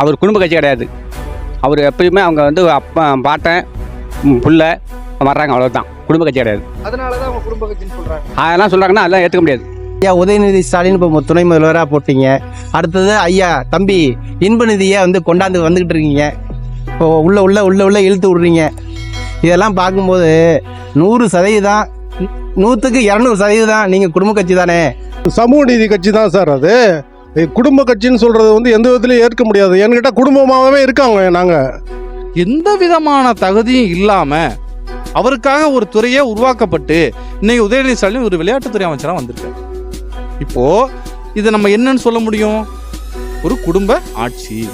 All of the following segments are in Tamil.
அவர் குடும்ப கட்சி கிடையாது. அவர் எப்பயுமே அவங்க வந்து அப்பா பாட்டன் ம், புள்ள வர்றாங்க அவ்வளோதான் குடும்ப கட்சி கிடையாது. அதனாலதான் அவங்க குடும்ப கட்சின்னு சொல்றாங்க. அதெல்லாம் சொல்கிறாங்கன்னா அதெல்லாம் ஏற்றுக்க முடியாது. ஐயா உதயநிதி ஸ்டாலின் இப்போ துணை முதல்வராக போட்டீங்க. அடுத்தது ஐயா தம்பி இன்ப நிதியை வந்து கொண்டாந்து வந்துக்கிட்டு இருக்கீங்க. இப்போ உள்ள உள்ள உள்ள உள்ள இழுத்து விட்றீங்க. இதெல்லாம் பார்க்கும்போது நூறு சதவீதம் நூற்றுக்கு இரநூறு சதவீதம் நீங்கள் குடும்ப கட்சி தானே? சமூக நீதி கட்சி தான் சார் அது. குடும்ப கட்சின்னு சொல்றது வந்து எந்த விதத்துலையும் ஏற்க முடியாது. என்கிட்ட குடும்பமாகவே இருக்காங்க நாங்க. எந்த விதமான தகுதியும் இல்லாம அவருக்காக ஒரு துறையே உருவாக்கப்பட்டு இன்னைக்கு உதயநிதி ஸ்டாலின் ஒரு விளையாட்டுத்துறை அமைச்சரா வந்திருக்காரு. இப்போ இதை நம்ம என்னன்னு சொல்ல முடியும்? ஒரு குடும்ப ஆட்சி.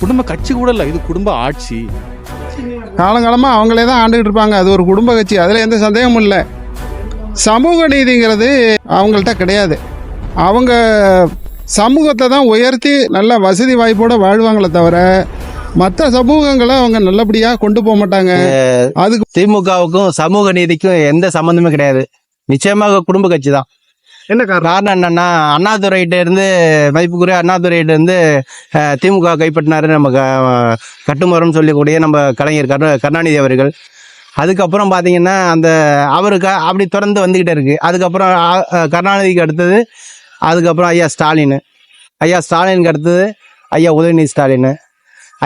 குடும்ப கட்சி கூட இல்லை இது குடும்ப ஆட்சி. காலங்காலமாக அவங்களே தான் ஆண்டுகிட்டு இருப்பாங்க. அது ஒரு குடும்ப கட்சி. அதில் எந்த சந்தேகமும் இல்லை. சமூக நீதிங்கிறது அவங்கள்ட்ட கிடையாது. அவங்க சமூகத்தை தான் உயர்த்தி நல்ல வசதி வாய்ப்போட வாழ்வாங்களே தவிர மற்ற சமூகங்களை அவங்க நல்லபடியாக கொண்டு போக மாட்டாங்க. அதுக்கு திமுகவுக்கும் சமூக நீதிக்கும் எந்த சம்மந்தமும் கிடையாது. நிச்சயமாக குடும்ப கட்சி தான் என்ன காரணம்? என்னன்னா அண்ணாதுரைகிட்ட இருந்து மதிப்புக்குரிய அண்ணாதுரைகிட்ட இருந்து திமுக கைப்பற்றினாரு நம்ம க- கட்டுமரம் சொல்லக்கூடிய நம்ம கலைஞர் கரு கருணாநிதி அவர்கள். அதுக்கப்புறம் பார்த்தீங்கன்னா அந்த அவருக்கு அப்படி தொடர்ந்து வந்துக்கிட்டே இருக்கு. அதுக்கப்புறம் கருணாநிதிக்கு அடுத்தது அதுக்கப்புறம் ஐயா ஸ்டாலின். ஐயா ஸ்டாலினுக்கு அடுத்தது ஐயா உதயநிதி ஸ்டாலின்.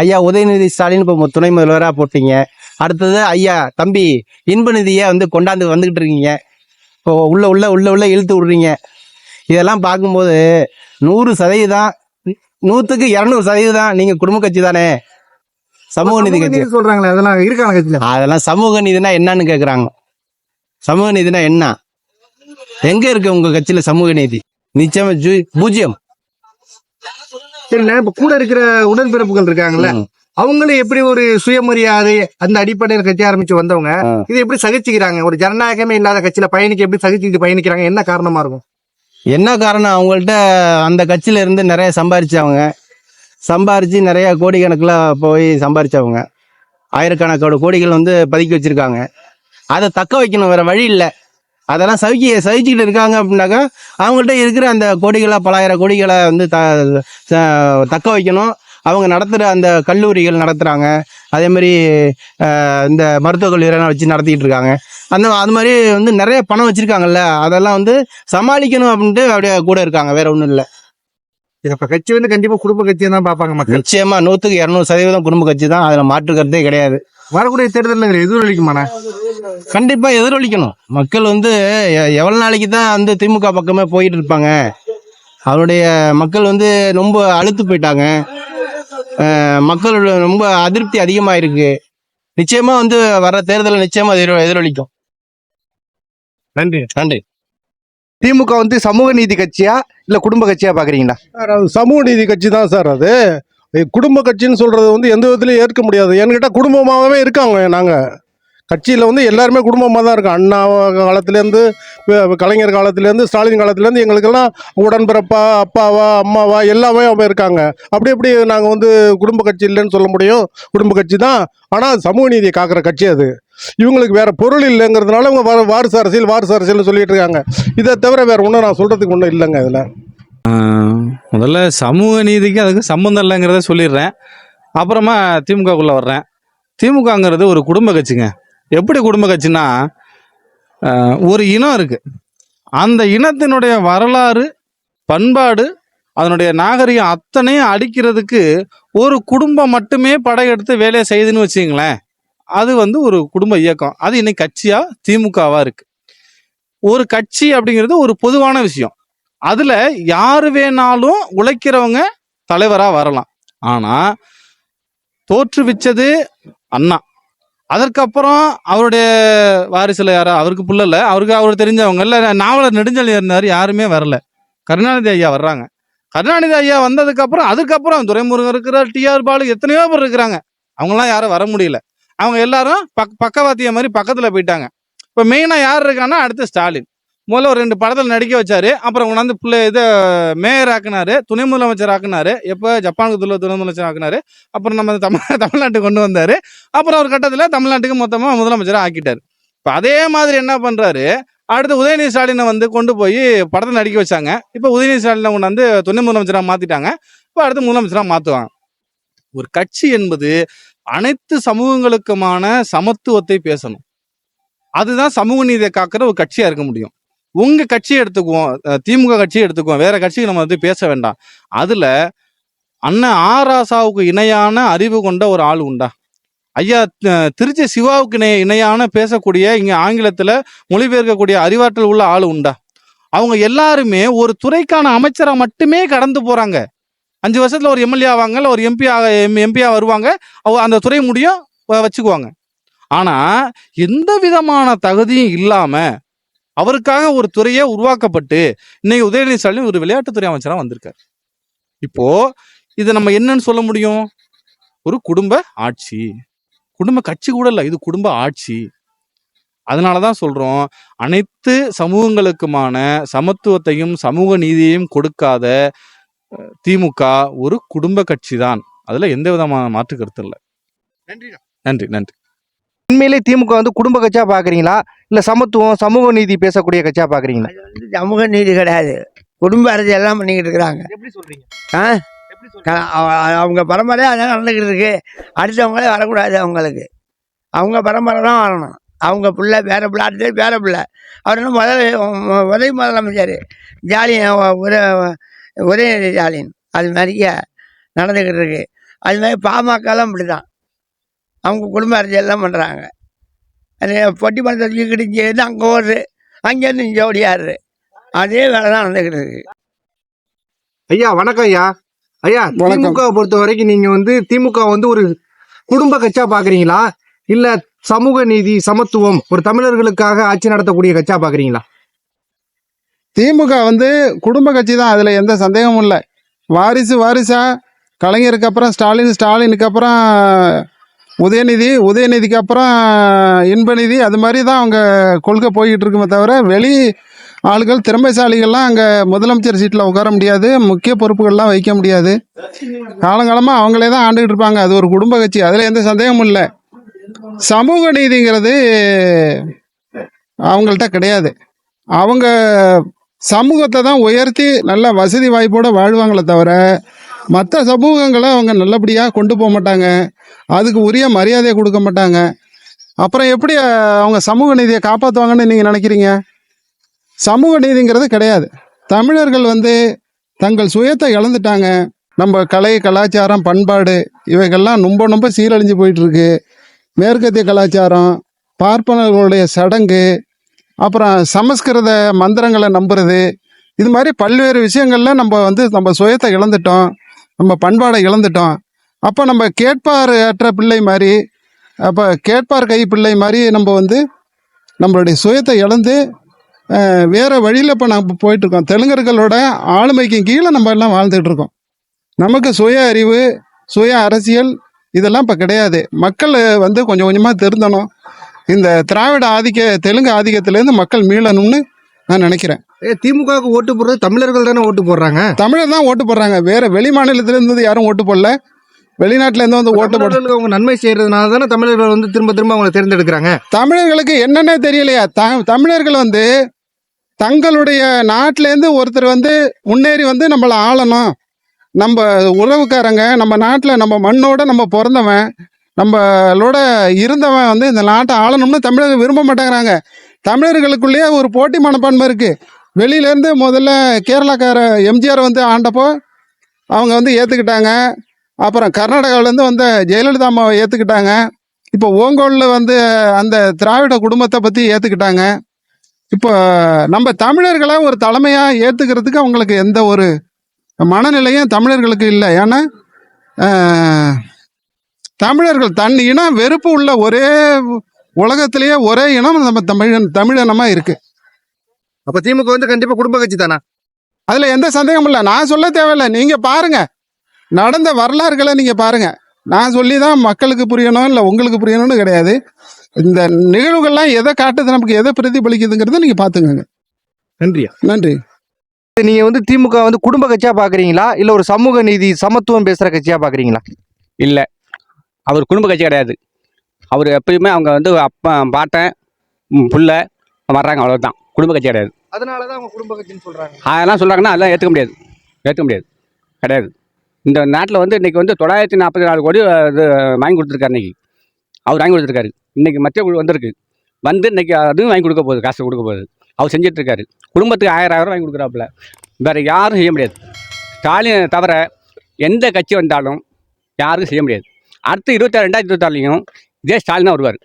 ஐயா உதயநிதி ஸ்டாலின் இப்போ துணை முதல்வராக போட்டீங்க. அடுத்தது ஐயா தம்பி இன்ப நிதியை வந்து கொண்டாந்து வந்துக்கிட்டு இருக்கீங்க. இப்போ உள்ள உள்ள உள்ள உள்ள இழுத்து விட்றீங்க. இதெல்லாம் பார்க்கும்போது நூறு சதவீதம் நூற்றுக்கு இரநூறு சதவீதம் நீங்கள் குடும்ப கட்சி தானே? சமூக நீதி கட்சி. சொல்றாங்களே அதெல்லாம் இருக்காங்க கட்சியில. அதெல்லாம் சமூக நீதினா என்னன்னு கேட்குறாங்க சமூக நீதினா என்ன? எங்க இருக்கு உங்க கட்சியில சமூக நீதி? நிச்சயமா ஜூ- பூஜ்ஜியம். சரிண்ணே இப்ப கூட இருக்கிற உடன்பிறப்புகள் இருக்காங்கல்ல. அவங்களும் எப்படி ஒரு சுயமரியாதை அந்த அடிப்படையில் கட்சி ஆரம்பிச்சு வந்தவங்க. இதை எப்படி சகிச்சுக்கிறாங்க? ஒரு ஜனநாயகமே இல்லாத கட்சியில பயணிக்க எப்படி சகிச்சுக்கிட்டு பயணிக்கிறாங்க? என்ன காரணமா இருக்கும்? என்ன காரணம்? அவங்கள்ட்ட அந்த கட்சியில இருந்து நிறைய சம்பாரிச்சவங்க. சம்பாரிச்சு நிறைய கோடிக்கணக்கில் போய் சம்பாரிச்சவங்க. ஆயிரக்கணக்கோட கோடிகள் வந்து பதுக்கி வச்சிருக்காங்க. அதை தக்க வைக்கணும் வேற வழி இல்லை. அதெல்லாம் சவிக்கி சகிச்சுக்கிட்டு இருக்காங்க அப்படின்னாக்கா அவங்கள்ட்ட இருக்கிற அந்த கோடிகளை பலாயிரம் கோடிகளை வந்து த தக்க வைக்கணும். அவங்க நடத்துகிற அந்த கல்லூரிகள் நடத்துகிறாங்க அதே மாதிரி இந்த மருத்துவக் கல்லூரியெல்லாம் வச்சு நடத்திக்கிட்டு இருக்காங்க. அந்த அது மாதிரி வந்து நிறைய பணம் வச்சுருக்காங்கல்ல அதெல்லாம் வந்து சமாளிக்கணும் அப்படின்ட்டு அப்படியே கூட இருக்காங்க. வேற ஒன்றும் இல்லை. இப்ப கட்சி வந்து கண்டிப்பா குடும்ப கட்சியை தான் பாப்பாங்க மக்கள். நிச்சயமா நூற்றுக்கு இரநூறு சதவீதம் குடும்ப கட்சி தான். அதில் மாற்று கருத்தே கிடையாது. வரக்கூடிய தேர்தலில் எதிரொலிக்குமாண்ணே கண்டிப்பா எதிரொலிக்கணும். மக்கள் வந்து எ- எவ்வளவு நாளைக்கு தான் வந்து திமுக பக்கமே போயிட்டு இருப்பாங்க. அவருடைய மக்கள் வந்து ரொம்ப அழுத்து போயிட்டாங்க. மக்கள் ரொம்ப அதிருப்தி அதிகமா இருக்கு நிச்சயமா வந்து வர தேர்தலில் நிச்சயமா எதிரொ- எதிரொலிக்கும். நன்றி. நன்றி. திமுக வந்து சமூக நீதி கட்சியா இல்ல குடும்ப கட்சியா பாக்குறீங்களா? சார் அது சமூக நீதி கட்சி தான் சார் அது. குடும்ப கட்சின்னு சொல்றது வந்து எந்த விதத்துலையும் ஏற்க முடியாது. என்கிட்ட குடும்பமாகவே இருக்காங்க நாங்க. கட்சியில் வந்து எல்லாருமே குடும்பமாக தான் இருக்கோம். அண்ணா காலத்துலேருந்து கலைஞர் காலத்துலேருந்து ஸ்டாலின் காலத்துலேருந்து எங்களுக்கெல்லாம் உடன்பிறப்பா அப்பாவா அம்மாவா எல்லாமே அவங்க இருக்காங்க. அப்படி எப்படி நாங்கள் வந்து குடும்ப கட்சி இல்லைன்னு சொல்ல முடியும்? குடும்ப கட்சி தான் ஆனால் சமூக நீதியை காக்கிற கட்சி அது. இவங்களுக்கு வேறு பொருள் இல்லைங்கிறதுனால இவங்க வர வாரிசு அரசியல் வாரிசு அரசியல்னு சொல்லிட்டு இருக்காங்க. இதை தவிர வேறு ஒன்றும் நான் சொல்கிறதுக்கு ஒன்றும் இல்லைங்க இதில். முதல்ல சமூக நீதிக்கு அதுக்கு சம்மந்தம் இல்லைங்கிறத சொல்லிடுறேன். அப்புறமா திமுகக்குள்ளே வர்றேன். திமுகங்கிறது ஒரு குடும்ப கட்சிங்க. எப்படி குடும்ப கட்சினா ஒரு இனம் இருக்கு. அந்த இனத்தினுடைய வரலாறு பண்பாடு அதனுடைய நாகரிகம் அத்தனையும் அடிக்கிறதுக்கு ஒரு குடும்பம் மட்டுமே படையெடுத்து வேலையை செய்யுதுன்னு வச்சுங்களேன் அது வந்து ஒரு குடும்ப இயக்கம். அது இன்னைக்கு கட்சியா திமுகவா இருக்கு. ஒரு கட்சி அப்படிங்கிறது ஒரு பொதுவான விஷயம். அதுல யாரு வேணாலும் உழைக்கிறவங்க தலைவரா வரலாம். ஆனா தோற்றுவிச்சது அண்ணா. அதற்கப்புறம் அவருடைய வாரிசில் யாரோ அவருக்கு புள்ள அவருக்கு அவருக்கு அவர் தெரிஞ்சவங்க இல்லை. நாவலர் நெடுஞ்செழியன் இருந்தார் யாருமே வரல. கருணாநிதி ஐயா வர்றாங்க. கருணாநிதி ஐயா வந்ததுக்கப்புறம் அதுக்கப்புறம் துரைமுருகன் இருக்கிறார் டிஆர் பாலு எத்தனையோ பேர் இருக்கிறாங்க. அவங்களாம் யாரும் வர முடியல. அவங்க எல்லாரும் பக் பக்கவாத்திய மாதிரி பக்கத்தில் போயிட்டாங்க. இப்போ மெயினாக யார் இருக்கான்னா அடுத்து ஸ்டாலின். முதல்ல ஒரு ரெண்டு படத்தில் நடிக்க வச்சாரு. அப்புறம் கொண்டாந்து பிள்ளை இதை மேயர் ஆக்குனாரு துணை முதலமைச்சர் ஆக்குனாரு எப்போ ஜப்பானுக்கு துள்ள துணை முதலமைச்சர் ஆக்குனாரு அப்புறம் நம்ம தமிழ் தமிழ்நாட்டுக்கு கொண்டு வந்தார். அப்புறம் ஒரு கட்டத்தில் தமிழ்நாட்டுக்கு மொத்தமாக முதலமைச்சராக ஆக்கிட்டார். இப்போ அதே மாதிரி என்ன பண்ணுறாரு அடுத்து உதயநிதி ஸ்டாலினை வந்து கொண்டு போய் படத்தில் நடிக்க வச்சாங்க. இப்போ உதயநிதி ஸ்டாலினை கொண்டாந்து துணை முதலமைச்சராக மாற்றிட்டாங்க இப்போ அடுத்து முதலமைச்சராக மாற்றுவாங்க ஒரு கட்சி என்பது அனைத்து சமூகங்களுக்குமான சமத்துவத்தை பேசணும். அதுதான் சமூக நீதியை காக்கிற ஒரு கட்சியாக இருக்க முடியும். உங்க கட்சியை எடுத்துக்குவோம் திமுக கட்சியை எடுத்துக்குவோம் வேற கட்சிக்கு நம்ம வந்து பேச வேண்டாம். அதுல அண்ணன் ஆராசாவுக்கு இணையான அறிவு கொண்ட ஒரு ஆள் உண்டா? ஐயா திருச்சி சிவாவுக்கு இணை இணையான பேசக்கூடிய இங்க ஆங்கிலத்துல மொழிபெயர்க்கக்கூடிய அறிவாற்றல் உள்ள ஆள் உண்டா? அவங்க எல்லாருமே ஒரு துறைக்கான அமைச்சராக மட்டுமே கடந்து போறாங்க. அஞ்சு வருஷத்துல ஒரு எம்எல்ஏ ஆவாங்க இல்லை ஒரு எம்பி ஆக எம்பியா வருவாங்க அவங்க அந்த துறை முடியும் வச்சுக்குவாங்க. ஆனா எந்த விதமான தகுதியும் இல்லாம அவருக்காக ஒரு துறையே உருவாக்கப்பட்டு இன்னைக்கு உதயநிதி ஸ்டாலின் ஒரு விளையாட்டுத்துறை அமைச்சரா வந்திருக்காரு. இப்போ இதை நம்ம என்னன்னு சொல்ல முடியும்? ஒரு குடும்ப ஆட்சி. குடும்ப கட்சி கூட இல்லை இது குடும்ப ஆட்சி. அதனாலதான் சொல்றோம் அனைத்து சமூகங்களுக்குமான சமத்துவத்தையும் சமூக நீதியையும் கொடுக்காத திமுக ஒரு குடும்ப கட்சி தான். அதுல எந்த விதமான மாற்று கருத்து இல்லை. நன்றிண்ணா நன்றி நன்றி. உண்மையிலே திமுக வந்து குடும்ப கட்சியா பாக்குறீங்களா? இல்ல சமத்துவம் சமூக நீதி பேசக்கூடிய கட்சியா பாக்குறீங்களா? அது வந்து சமூக நீதி கிடையாது. குடும்ப அரசியல் எல்லாம் பண்ணிக்கிட்டு இருக்கிறாங்க. எப்படி சொல்றீங்க? ஆ? அவங்க பரம்பரை அதான் நடந்துக்கிட்டு இருக்கு. அடுத்தவங்களே வரக்கூடாது அவங்களுக்கு. அவங்க பரம்பரை தான் வரணும். அவங்க பிள்ளை பேர பிள்ளை அடுத்தது பேர பிள்ளை. அவர் என்ன முதல் உதவி முதலமைச்சர். ஜாலியன் ஒரே உதயநிதி ஜாலியன். அது மாதிரிக்க நடந்துக்கிட்டு இருக்கு. அது மாதிரி பாமகலாம் இப்படி தான் அவங்க குடும்ப அரசியல்லாம் பண்ணுறாங்க அது பொட்டி பணத்தை தூக்கிட்டு இங்கேருந்து அங்கே ஓடுறு அங்கேருந்து இங்கே ஓடியாடுறு அதே வேலை தான் நடந்துக்கிட்டு இருக்கு. ஐயா வணக்கம் ஐயா. ஐயா வணக்கம். திமுக பொறுத்த வரைக்கும் நீங்க வந்து திமுக வந்து ஒரு குடும்ப கட்சியா பாக்குறீங்களா? இல்ல சமூக நீதி சமத்துவம் ஒரு தமிழர்களுக்காக ஆட்சி நடத்தக்கூடிய கட்சியா பாக்குறீங்களா? திமுக வந்து குடும்ப கட்சி தான் அதில் எந்த சந்தேகமும் இல்லை. வாரிசு வாரிசா கலைஞருக்கு அப்புறம் ஸ்டாலின் ஸ்டாலினுக்கு அப்புறம் உதயநிதி உதயநிதிக்கு அப்புறம் இன்பநிதி அது மாதிரி தான் அவங்க கொள்கை போய்கிட்டு இருக்குமே தவிர வெளி ஆளுகள் திறமைசாலிகள்லாம் அங்கே முதலமைச்சர் சீட்டில் உட்கார முடியாது முக்கிய பொறுப்புகள்லாம் வைக்க முடியாது. காலங்காலமாக அவங்களே தான் ஆண்டுகிட்டு இருப்பாங்க. அது ஒரு குடும்ப கட்சி. அதில் எந்த சந்தேகமும் இல்லை. சமூக நீதிங்கிறது அவங்கள்ட்ட கிடையாது. அவங்க சமூகத்தை தான் உயர்த்தி நல்ல வசதி வாய்ப்போடு வாழ்வாங்களே தவிர மற்ற சமூகங்களை அவங்க நல்லபடியாக கொண்டு போக மாட்டாங்க. அதுக்கு உரிய மரியாதையை கொடுக்க மாட்டாங்க. அப்புறம் எப்படி அவங்க சமூக நீதியை காப்பாற்றுவாங்கன்னு நீங்கள் நினைக்கிறீங்க? சமூக நீதிங்கிறது கிடையாது. தமிழர்கள் வந்து தங்கள் சுயத்தை இழந்துட்டாங்க. நம்ம கலை கலாச்சாரம் பண்பாடு இவைகள்லாம் ரொம்ப ரொம்ப சீரழிஞ்சு போயிட்டுருக்கு. மேற்கத்திய கலாச்சாரம் பார்ப்பனர்களுடைய சடங்கு அப்புறம் சமஸ்கிருத மந்திரங்களை நம்புறது. இது மாதிரி பல்வேறு விஷயங்கள்ல நம்ம வந்து நம்ம சுயத்தை இழந்துட்டோம். நம்ம பண்பாடை இழந்துட்டோம். அப்போ நம்ம கேட்பார் அற்ற பிள்ளை மாதிரி அப்போ கேட்பார் கை பிள்ளை மாதிரி நம்ம வந்து நம்மளுடைய சுயத்தை இழந்து வேறு வழியில் இப்போ நம்ம போயிட்டுருக்கோம். தெலுங்கர்களோட ஆளுமைக்கு கீழே நம்ம எல்லாம் வாழ்ந்துட்டு இருக்கோம் நமக்கு சுய அறிவு சுய அரசியல் இதெல்லாம் இப்போ கிடையாது. மக்கள் வந்து கொஞ்சம் கொஞ்சமாக திருந்தணும். இந்த திராவிட ஆதிக்க தெலுங்கு ஆதிக்கத்திலேருந்து மக்கள் மீளணும்னு நான் நினைக்கிறேன். ஏ திமுகவுக்கு ஓட்டு போடுறது தமிழர்கள் தானே ஓட்டு போடுறாங்க? தமிழர் தான் ஓட்டு போடுறாங்க. வேற வெளி மாநிலத்துல இருந்து யாரும் ஓட்டு போடல. வெளிநாட்டுல இருந்து வந்து ஓட்டு போட தமிழர்களுக்கு அவங்க நன்மை செய்யறதுனால தானே தமிழர்கள் வந்து திரும்ப திரும்ப அவங்களை தேர்ந்தெடுக்கிறாங்க? தமிழர்களுக்கு என்னன்னே தெரியலையா? த தமிழர்கள் வந்து தங்களுடைய நாட்டிலேருந்து ஒருத்தர் வந்து முன்னேறி வந்து நம்மளை ஆளணும். நம்ம உறவுக்காரங்க நம்ம நாட்டில் நம்ம மண்ணோட நம்ம பிறந்தவன் நம்மளோட இருந்தவன் வந்து இந்த நாட்டை ஆளணும்னு தமிழர்கள் விரும்ப மாட்டேங்கிறாங்க. தமிழர்களுக்குள்ளேயே ஒரு போட்டி மனப்பான்மை இருக்குது வெளியிலேருந்து முதல்ல கேரளாக்கார எம்ஜிஆர் வந்து ஆண்டப்போ அவங்க வந்து ஏற்றுக்கிட்டாங்க அப்புறம் கர்நாடகாவிலேருந்து வந்த ஜெயலலிதா அம்மாவை ஏற்றுக்கிட்டாங்க இப்போ ஓங்கோலில் வந்து அந்த திராவிட குடும்பத்தை பற்றி ஏற்றுக்கிட்டாங்க இப்போ நம்ம தமிழர்களை ஒரு தலைமையாக ஏற்றுக்கிறதுக்கு அவங்களுக்கு எந்த ஒரு மனநிலையும் தமிழர்களுக்கு இல்லை. ஏன்னா தமிழர்கள் தன் இனம் வெறுப்பு உள்ள ஒரே உலகத்திலேயே ஒரே இனம் நம்ம தமிழன் தமிழினமாக இருக்கு. அப்ப திமுக வந்து கண்டிப்பா குடும்ப கட்சி தானா? அதில் எந்த சந்தேகமும் இல்லை. நான் சொல்ல தேவையில்லை. நீங்கள் பாருங்க. நடந்த வரலாறுகளை நீங்கள் பாருங்க. நான் சொல்லி தான் மக்களுக்கு புரியணும் இல்லை உங்களுக்கு புரியணும்னு கிடையாது. இந்த நிகழ்வுகள்லாம் எதை காட்டுது நமக்கு எதை பிரதிபலிக்குதுங்கிறத நீங்கள் பார்த்துக்கோங்க. நன்றியா? நன்றி. நீங்க வந்து திமுக வந்து குடும்ப கட்சியா பாக்குறீங்களா? இல்ல ஒரு சமூக நீதி சமத்துவம் பேசுற கட்சியா பாக்குறீங்களா? இல்லை. அவர் குடும்ப கட்சி கிடையாது. அவர் எப்பயுமே அவங்க வந்து அப்பா பாட்டன் புள்ள வர்றாங்க அவ்வளோதான் குடும்ப கட்சி கிடையாது. அதனாலதான் அவங்க குடும்ப கட்சின்னு சொல்றாங்க. அதெல்லாம் சொல்கிறாங்கன்னா அதெல்லாம் ஏற்றுக்க முடியாது. ஏற்றுக்க முடியாது. கிடையாது. இந்த நாட்டில் வந்து இன்னைக்கு வந்து தொள்ளாயிரத்தி நாற்பத்தி நாலு கோடி இது வாங்கி கொடுத்துருக்காரு இன்னைக்கு. அவர் வாங்கி கொடுத்துருக்காரு. இன்னைக்கு மத்திய குழு வந்திருக்கு. வந்து இன்னைக்கு அதுவும் வாங்கி கொடுக்க போகுது காசு கொடுக்க போகுது. அவர் செஞ்சுட்டு இருக்காரு குடும்பத்துக்கு ஆயிரம் ஆயிரம் வாங்கி கொடுக்குறாப்புல. வேற யாரும் செய்ய முடியாது. ஸ்டாலின் தவிர எந்த கட்சி வந்தாலும் யாரும் செய்ய முடியாது. அடுத்து இருபத்தாறு ரெண்டாயிரத்தி இருபத்தாறுலையும் இதே ஸ்டாலின் தான் வருவார்.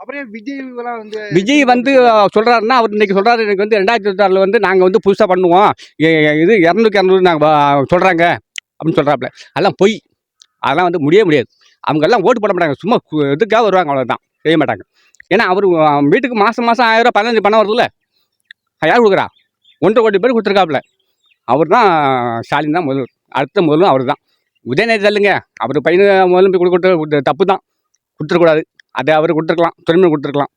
அப்புறம் ஏன் விஜய் எல்லாம் வந்து விஜய் வந்து அஹ், சொல்றாருன்னா அவர் இன்னைக்கு சொல்றாரு எனக்கு வந்து ரெண்டாயிரத்தி இருபத்தாறுல வந்து நாங்கள் வந்து புதுசாக பண்ணுவோம். இது இரநூறுக்கு இரநூறு நாங்கள் சொல்கிறாங்க அப்படின்னு சொல்கிறாப்புல அதெல்லாம் பொய். அதெல்லாம் வந்து முடியவே முடியாது. அவங்க எல்லாம் ஓட்டு போட மாட்டாங்க. சும்மா இதுக்காக வருவாங்க அவ்வளோதான் செய்ய மாட்டாங்க. ஏன்னா அவர் வீட்டுக்கு மாதம் மாதம் ஆயிரம் ரூபாய் பதினஞ்சு பணம் வருதுல்ல? யார் கொடுக்குறா? ஒன்றரை கோடி பேர் கொடுத்துருக்காப்புல. அவர் தான் ஸ்டாலின் தான் முதல் அடுத்த முதலும் அவர் தான் உதயநிதி தள்ளுங்க. அவர் பையனு முதல்ல போய் கொடுக்க தப்பு தான் கொடுத்துருக்கூடாது அதை அவர் கொடுத்துருக்கலாம். துணைமுறை கொடுத்துருக்கலாம்.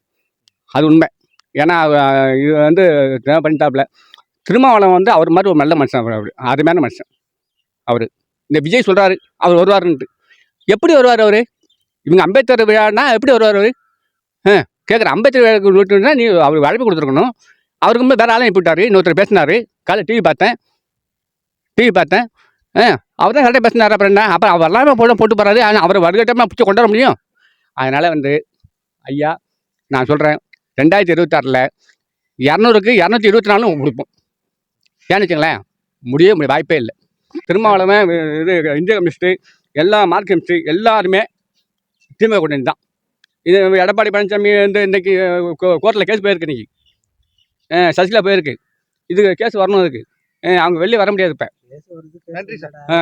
அது உண்மை. ஏன்னா இது வந்து பண்ணிட்டாப்புல திருமாவளவன் வந்து அவர் மாதிரி ஒரு நல்ல மனுஷன் அவர். அவர் அருமையான மனுஷன். அவர். இந்த விஜய் சொல்கிறாரு அவர் வருவாருன்ட்டு எப்படி வருவார் அவர்? இவங்க அம்பேத்கர் விழான்னா எப்படி வருவார் அவர்? ஆ கேட்குற அம்பேத்கர் விழாவுக்கு விட்டுனா நீ அவர் அழைப்பு கொடுத்துருக்கணும். அவருக்கு முன்பு வேற ஆளும் இப்பிட்டார் இன்னொருத்தர் பேசினார். காலை டிவி பார்த்தேன். டிவி பார்த்தேன். ஆ அவர் தான் கரெக்டாக பேசினார். அப்புறம் என்ன? அப்புறம் அவர் எல்லாமே போட போட்டு போகிறாரு ஆனால் அவர் வருகட்டமாக பிடிச்சி கொண்டு வர முடியும்? அதனால் வந்து ஐயா நான் சொல்கிறேன் ரெண்டாயிரத்தி இருபத்தாறில் இரநூறுக்கு இரநூத்தி இருபத்தி நாலும் கொடுப்போம். ஏன்னு வச்சுங்களேன் முடியவே முடியும் வாய்ப்பே இல்லை. திருமாவளவன் இது இந்திய கம்யூனிஸ்ட்டு எல்லா மார்க் கம்யூனிஸ்ட்டு எல்லாருமே திமுக கூட்டணி தான். இது எடப்பாடி பழனிசாமி வந்து இன்றைக்கி கோர்ட்டில் கேஸ் போயிருக்கு இன்னைக்கு. அஹ் சசிகலா போயிருக்கு. இது கேஸ் வரணும் அதுக்கு. அவங்க வெளியே வர முடியாது இப்போ. நன்றி சார். ஆ